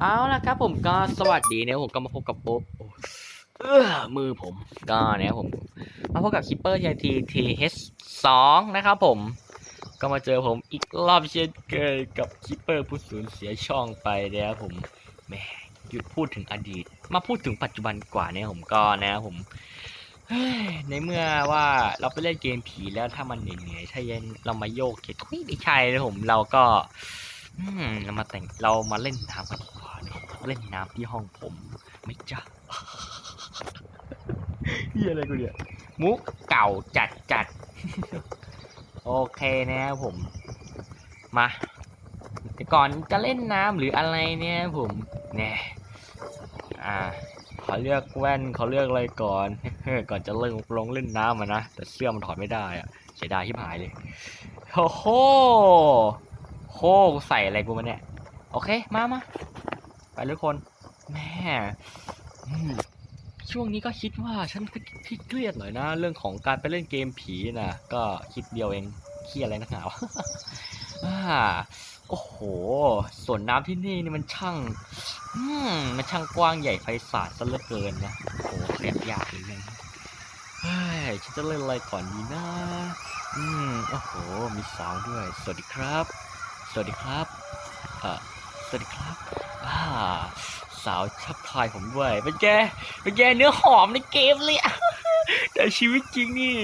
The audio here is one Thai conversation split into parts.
เอาละครับผมก็สวัสดีนี่ยผมก็มาพบกับโป๊บโอ้เออมือผมก็นี่ยผม มาพบกับคิปเปอร์ทีทีทีเสองนะครับผม ก็มาเจอผมอีกรอบเช่นเคยกับคิปเปอร์ผู้สูญเสียช่องไปนะครับผมแหมหยุดพูดถึงอดีต มาพูดถึงปัจจุบันกว่าเนี่ยผมก็นะครับผมในเมื่อว่าเราไปเล่นเกมผีแล้วถ้ามันเหนื่อยๆถ้ายังเรามาโยกเก็ตไม่ใช่เลยผมเราก็ อืมเรามาแต่งเรามาเล่นน้ำกันดีกว่าเนี่ยเล่นน้ำที่ห้องผมไม่จ้าเฮียอะไรกูเนี่ยมุกเก่าจัดจัดโอเคนะครับผม มาแต่ก่อนจะเล่นน้ำหรืออะไรเนี่ยผมเนี่ยอ่าขอเลือกแว่นขอเลือกอะไรก่อนก่อนจะเล่นลงเล่นน้ำอะนะแต่เสื้อมันถอดไม่ได้อะเสียดายที่หายเลยโอ้โห โคกูใส่อะไรกูมาเนี่ย โอเค มามาไปทุกคน แม่ช่วงนี้ก็คิดว่าฉันคิดเครียดหน่อยนะ เรื่องของการไปเล่นเกมผีนะก็คิดเดียวเองเครียดอะไรนักหนาวอ่าโอ้โหส่วนน้ำที่นี่นี่มันช่างอืมมันช่างกว้างใหญ่ไพศาลซะเหลือเกินนะโอ้โหขยับยากเลยนะเฮ้ยฉันจะเล่นอะไรก่อนดีนะ อืม โอ้โห มีสาวด้วย สวัสดีครับ สวัสดีครับเอ่อสวัสดีครับอ่าสาวชับทายผมด้วยเป็นแกเป็นแกเนื้อหอมในเกมเลยอะแต่ชีวิตจริงนี่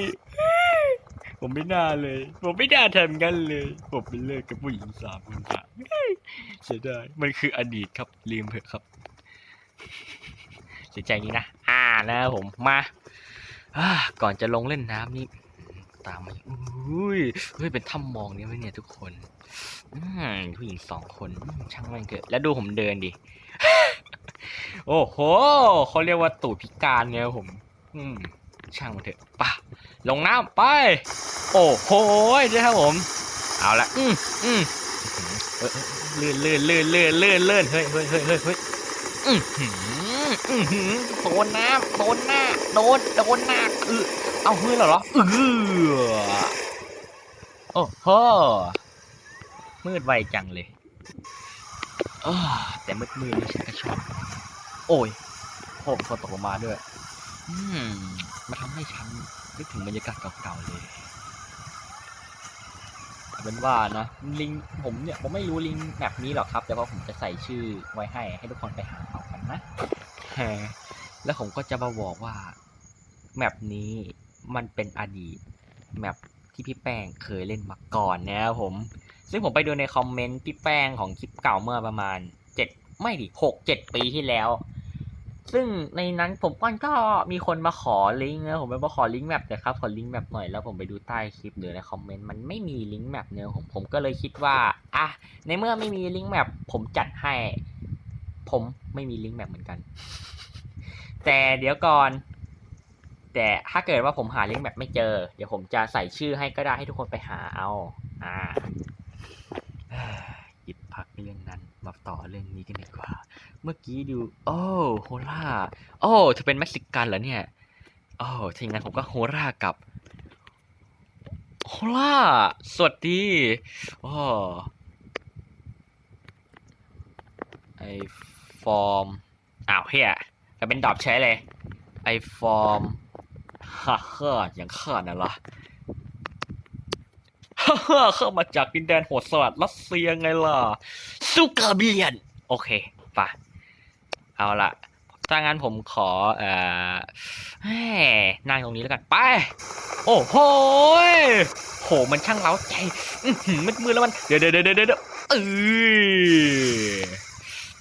ผมไม่น่าเลย ผมไม่น่าทำกันเลย ผมไปเลิกกับผู้หญิงสามคนค่ะเสียดายมันคืออดีตครับลืมเถอะครับเสียใจนี้นะ อ่านะผมมาก่อนจะลงเล่นน้ำนี่ตามมาอุ้ยเฮ้ยเป็นถ้ำมองนี่ไหมเนี่ยทุกคน ผู้หญิงสองคนช่างมันเกิด แล้วดูผมเดินดิ โอ้โหเขาเรียกว่าตูดพิการไงผม อืมช่างมันเถอะป่ะลงน้ำไป โอ้โหนะครับผม เอาละอืมอืมเลื่อนเลื่อนเลื่อนเลื่อนเลื่นลื่นเฮ้ยเฮ้ยเฮ้ยเฮ้ยเฮ้ยอือหืออือหือโดนน้ำโดนหน้าโดนโดนหน้าเออเอาเฮ้ยเหรอเหรอเออโอ้โห มืดไวจังเลยเออแต่มืดมืดนี่ฉันก็ชอบ โอ้ยโหมฝนตกลงมาด้วย อืมมาทำให้ฉันนึกถึงบรรยากาศเก่าๆเลยเป็นว่านะลิงผมเนี่ยผมไม่รู้ลิงแบบนี้หรอกครับ แต่ว่าผมจะใส่ชื่อไว้ให้ให้ทุกคนไปหาเอากันนะแฮแล้วผมก็จะมาบอกว่าแมปนี้มันเป็นอดีตแมปที่พี่แป้งเคยเล่นมาก่อนนะครับผม ซึ่งผมไปดูในคอมเมนต์พี่แป้งของคลิปเก่าเมื่อประมาณเจ็ดไม่ดิหกเจ็ดปีที่แล้ว ซึ่งในนั้นผมก็มีคนมาขอลิงก์นะผมไปมาขอลิงก์แมปนะครับขอลิงก์แมปหน่อยแล้วผมไปดูใต้คลิปหรือในคอมเมนต์มันไม่มีลิงก์แมปเนี่ยผมผมก็เลยคิดว่าอะในเมื่อไม่มีลิงก์แมปผมจัดให้ ผมไม่มีลิงก์แมปเหมือนกัน แต่เดี๋ยวก่อนแต่ถ้าเกิดว่าผมหาลิงก์แมปไม่เจอ เดี๋ยวผมจะใส่ชื่อให้ก็ได้ให้ทุกคนไปหาเอา อ่า หยิบพักเรื่องนั้นมาต่อเรื่องนี้กันดีกว่า เมื่อกี้ดู โอ้โฮล่า โอ้เธอเป็นเม็กซิกันเหรอเนี่ย โอ้ทีงั้นผมก็โฮล่ากับโฮล่า สวัสดีโอ้ไอฟอร์ม อ้าวเฮียแต่เป็นดอบใช้เลย ไอฟอร์มฮ่าฮ่าอย่างข้าน่ะล่ะ เข้ามาจากดินแดนโหดสวัสดรัสเซียไงล่ะซูกาเบียน โอเคป่ะเอาละถ้างั้นผมขอเอ่อแหนั่งตรงนี้แล้วกันไป โอ้โหโหมันช่างเล้าใจมืดมืดแล้วมัน เดี๋ยวเดี๋ยวเดี๋ยวเดี๋ยวเออ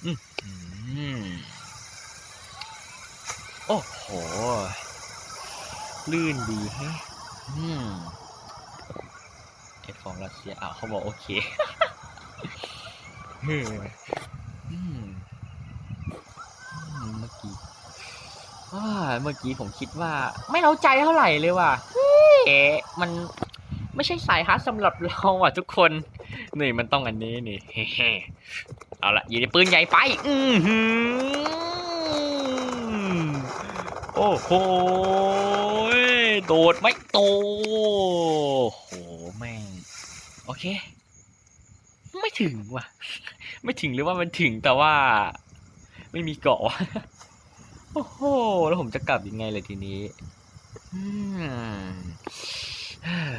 อื้อหือโอ้โห ลื่นดีแฮะอืม ไอฟองรัสเซียอ้าวเขาบอกโอเคเมื่อกี้ว้าเมื่อกี้ผมคิดว่า ไม่เล้าใจเท่าไหร่เลยว่ะเอ๊ะมันไม่ใช่สายฮาร์ดสำหรับเราอะทุกคน นี่มันต้องอันนี้นี่เอาละยิงปืนใหญ่ไป อืโอ้โหโดดไม่โตโอ้โหแม่ง โอ เค ไม่ถึงว่ะ ไม่ถึงหรือว่ามันถึงแต่ว่า ไม่มีเกาะโอ้โห แล้วผมจะกลับยังไงเลยทีนี้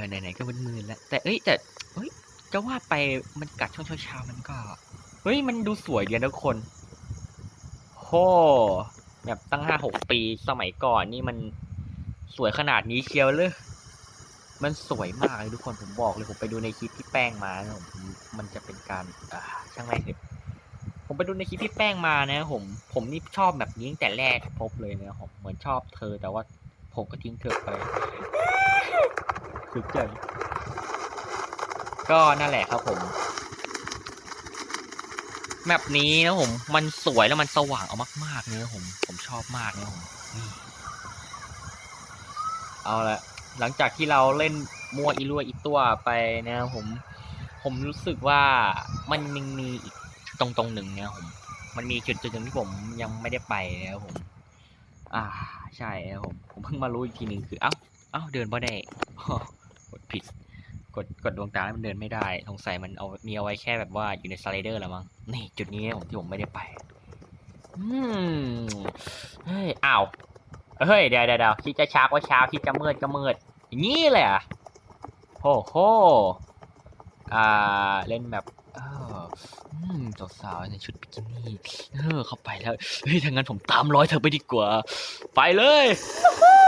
ไหนๆก็มึนๆแล้ว แต่เอ้ยแต่เฮ้ยจะว่าไปมันกัดช่วงเช้าๆมันก็ เฮ้ย มันดูสวยดีนะทุกคนโหแบบตั้งห้าหกปีสมัยก่อนนี่มันสวยขนาดนี้เชียวเลย มันสวยมากเลยทุกคนผมบอกเลยผมไปดูในคลิปพี่แป้งมานะผมมันจะเป็นการอ่าช่างแม่เถอะผมไปดูในคลิปพี่แป้งมานะผมผมนี่ชอบแบบนี้ตั้งแต่แรกพบเลยนะผมเหมือนชอบเธอแต่ว่าผมก็ทิ้งเธอไปสุดใจก็นั่นแหละครับผมแมปนี้นะผม มันสวยแล้วมันสว่างเอามากๆเลยนะผม ผมชอบมากนะผมนี่เอาละ หลังจากที่เราเล่นมั่วอีรั่วอีตัวไปนะครับผม ผมรู้สึกว่ามันยังมีอีกตรงตรงๆหนึ่งนะครับผม มันมีจุดจุดหนึ่งที่ผมยังไม่ได้ไปนะครับผม อ่าใช่ครับผม ผมเพิ่งมารู้อีกทีหนึ่งคือเอ้าเอ้าเดินไม่ได้กดผิด กดกดดวงตาแล้วมันเดินไม่ได้สงสัยมันเอามีเอาไว้แค่แบบว่าอยู่ในสไลเดอร์ล้วมั้งนี่จุดนี้ผมที่ผมไม่ได้ไป อืมเฮ้ยอ้าว เฮ้ยเดี๋ยวเดี๋ยวเดี๋ยวคิดจะช้าก็ช้าคิดจะมืดก็มืดอย่างนี้เลยเหรอะโอ้โหอ่าเล่นแบบเอออืมสาวๆในชุดบิกินี่เออเข้าไปแล้วเฮ้ยถ้างั้นผมตามรอยเธอไปดีกว่า ไปเลยวู้ฮู้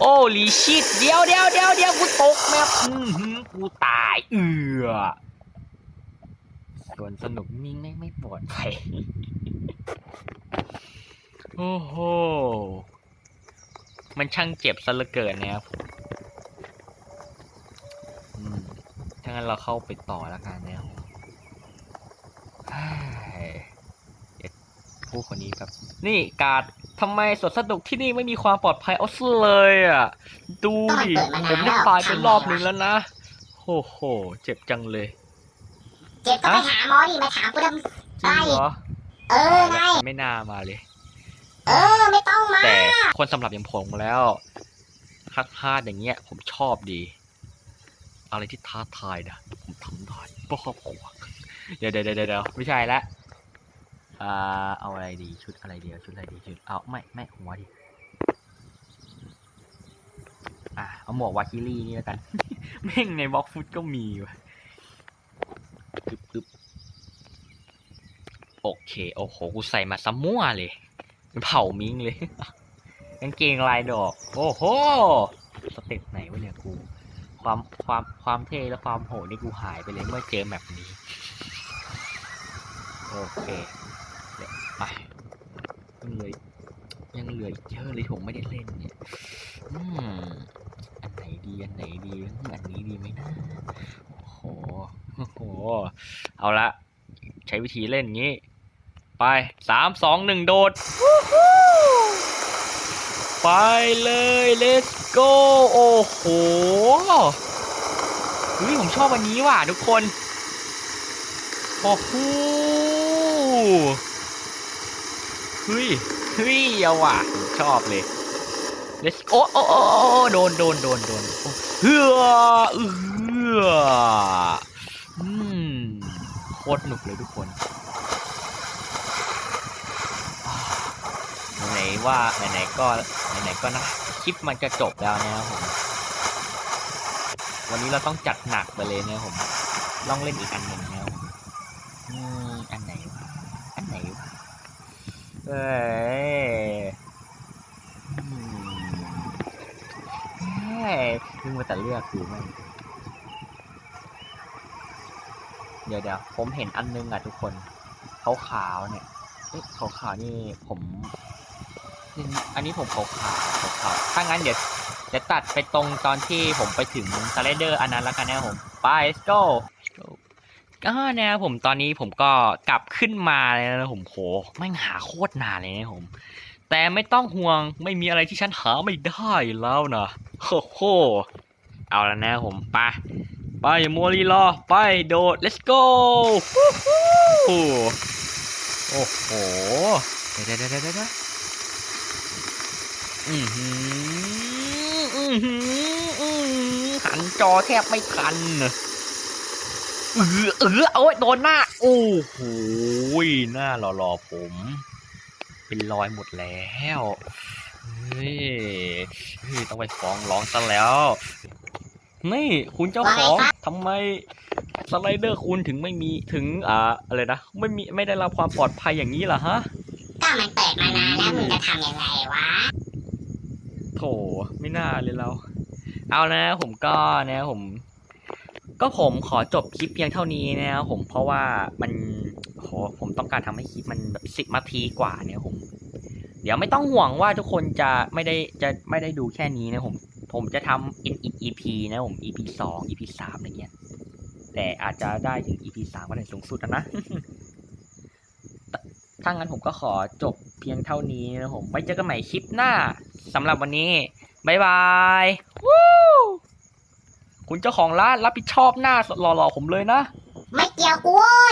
โอ้ลีชิตเดี๋ยวเดี๋ยวเดี๋ยวเดี๋ยวกูตกแมพอือหือกูตายเอือส่วนสนุกนิ่งไม่ไม่ปลอดภัยโอ้โห มันช่างเจ็บซะเหลือเกินนะครับผมอืมถ้างั้นเราเข้าไปต่อแล้วกันนะครับผมเฮ้ยเดี๋ยวผู้คนนี้แบบนี่การดทำไมสวนสนุกที่นี่ไม่มีความปลอดภัยเอาซะเลยอะ ดูดิผมได้ตายไปรอบนึงแล้วนะโอ้โห เจ็บจังเลย เจ็บก็ไปหาหมอดิมาถามกูทำจริงเหรอ เออไงไม่น่ามาเลย เออ ไม่ต้องมา แต่คนสำหรับอย่างผมแล้วฮัดฮาดอย่างเงี้ย ผมชอบดี อะไรที่ท้าทายนะผมทำได้เพื่อครอบครัวเดี๋ยวเดี๋ยวเดี๋ยวไม่ใช่ละอ่าเอาอะไรดีชุดอะไรเดีเอาชุดอะไรดีชุดเอาไม่ไม่หัวดิอะเอาหมวกวาคิลี่นี่แล้วกัน แม่งในบล็อกฟุตก็มีว่ะปึ๊บปึ๊บโอเค โอ้โห กูใส่มาซะมั่วเลย เผามิงเลยกางเกงลายดอก โอ้โห สเต็ปไหนวะเนี่ยกู ความความความเท่และความโหดนี่กูหายไปเลยเมื่อเจอแบบนี้ โอเคเดี๋ยวไปยังเหลือยังเหลืออีกเยอะเลยผมไม่ได้เล่นเนี่ยอืมอันไหนดีอันไหนดีอันนี้ดีไหมนะโอ้โหโอ้โห เอาละใช้วิธีเล่นงี้ ไปสามสองหนึ่งโดด ไปเลย let's go โอ้โหเฮ้ยผมชอบวันนี้ว่ะทุกคนโอ้โหเฮ้ยเฮ้ยเอาว่ะผมชอบเลย let's โอ้โอ้โอ้โอ้โดนโดนโดนโดนโอ้เฮือเอืออืมโคตรหนุกเลยทุกคน ไหน ๆว่าไหนๆก็ไหนๆก็นะคลิปมันจะจบแล้วนะครับผมวันนี้เราต้องจัดหนักไปเลยนะครับผมต้องเล่นอีกอันหนึ่งนะครับผมอืมอันไหนวะอันไหนวะเออเฮ้ยเพิ่งมาแต่เลือกกูแม่งเดี๋ยวเดี๋ยวผมเห็นอันนึงอะทุกคนขาวๆเนี่ยเอ๊ะขาวๆนี่ผม อันนี้ผมขาวๆขาวถ้างั้นเดี๋ยวเดี๋ยวตัดไปตรงตอนที่ผมไปถึงสไลเดอร์อันนั้นแล้วกันนะผมไป let's go ก็นะครับผมตอนนี้ผมก็กลับขึ้นมาแล้วนะผมโหไม่งหาโคตรนานเลยนะผม แต่ไม่ต้องห่วงไม่มีอะไรที่ฉันหาไม่ได้แล้วนะโอ้โหเอาแล้วนะผมไปไปมัวรีรอไปโดด let's go โอ้โหเดี๋ยวเดี๋ยวเดี๋ยวเดี๋ยว หืออือหืออือหือหันจอแทบไม่ทัน เออเออโอ้ยโดนหน้า โอ้โหหน้าหล่อๆผม เป็นรอยหมดแล้วเฮ้ยเฮ้ยต้องไปฟ้องร้องซะแล้ว นี่คุณเจ้าของทำไมสไลเดอร์คุณถึงไม่มีถึงอ่าอะไรนะไม่มีไม่ได้รับความปลอดภัยอย่างนี้ล่ะฮะก็มันเปิดมานานแล้วมึงจะทำยังไงวะโถไม่น่าเลยเรา เอานะผมก็นะผม ก็ผมขอจบคลิปเพียงเท่านี้นะครับผมเพราะว่ามันโหผมต้องการทำให้คลิปมันแบบสิบนาทีกว่าเนี่ยผม เดี๋ยวไม่ต้องห่วงว่าทุกคนจะไม่ได้จะไม่ได้ดูแค่นี้นะผม ผมจะทำ in EP นะผม EP สอง EP สามอะไรเงี้ยแต่อาจจะได้ถึง EP สามก็ได้สูงสุดนะ ถ้างั้นผมก็ขอจบเพียงเท่านี้นะผม ไว้เจอกันใหม่คลิปหน้า สำหรับวันนี้บายบายวู้คุณเจ้าของร้านรับผิดชอบหน้าหล่อๆผมเลยนะ ไม่เกี่ยวกูเว้ย